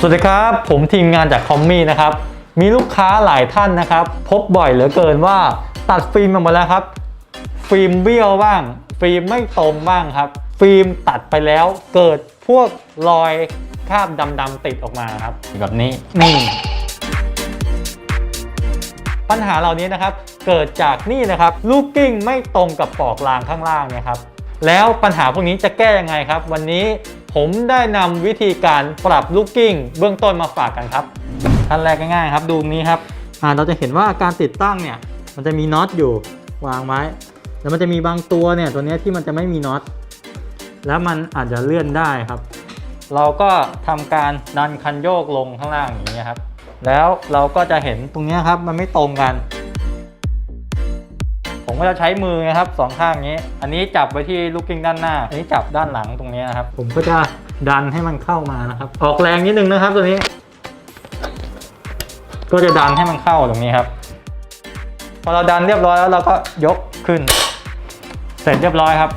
สวัสดีครับ ผมทีมงานจากคอมมี่นะครับ มีลูกค้าหลายท่านนะครับ พบบ่อยเหลือเกินว่าตัดฟิล์มออกมาแล้วครับ ฟิล์มเบี้ยวบ้าง ฟิล์มไม่ตรงบ้างครับ ฟิล์มตัดไปแล้วเกิดพวกรอยคราบดำๆติดออกมาครับ แบบนี้นี่ปัญหาเหล่านี้นะครับ เกิดจากนี่นะครับ ลูกกิ้งไม่ตรงกับปลอกรางข้างล่างเนี่ยครับแล้วปัญหาพวกนี้จะแก้ยังไงครับ วันนี้ ผมได้นำวิธีการปรับลูกกิ้งเบื้องต้นมาฝากกันครับขั้นแรกง่ายๆครับดูนี้ครับอ่าเราจะเห็นว่าการติดตั้งเนี่ย มันจะมีน็อตอยู่วางไว้ แล้วมันจะมีบางตัวเนี่ยตัวเนี้ยที่มันจะไม่มีน็อตแล้วมันอาจจะเลื่อนได้ครับ เราก็ทำการดันคันโยกลงข้างล่างอย่างนี้ยครับ แล้วเราก็จะเห็นตรงเนี้ยครับมันไม่ตรงกันผม ก็จะใช้มือนะครับสองข้างนี้ อันนี้จับไว้ที่ลูกกิ้งด้านหน้า อันนี้จับด้านหลังตรงนี้นะครับ ผมก็จะดันให้มันเข้ามานะครับ ออกแรงนิดนึงนะครับตัวนี้ ก็จะดันให้มันเข้าตรงนี้ครับ พอเราดันเรียบร้อยแล้วเราก็ยกขึ้น เสร็จเรียบร้อยครับ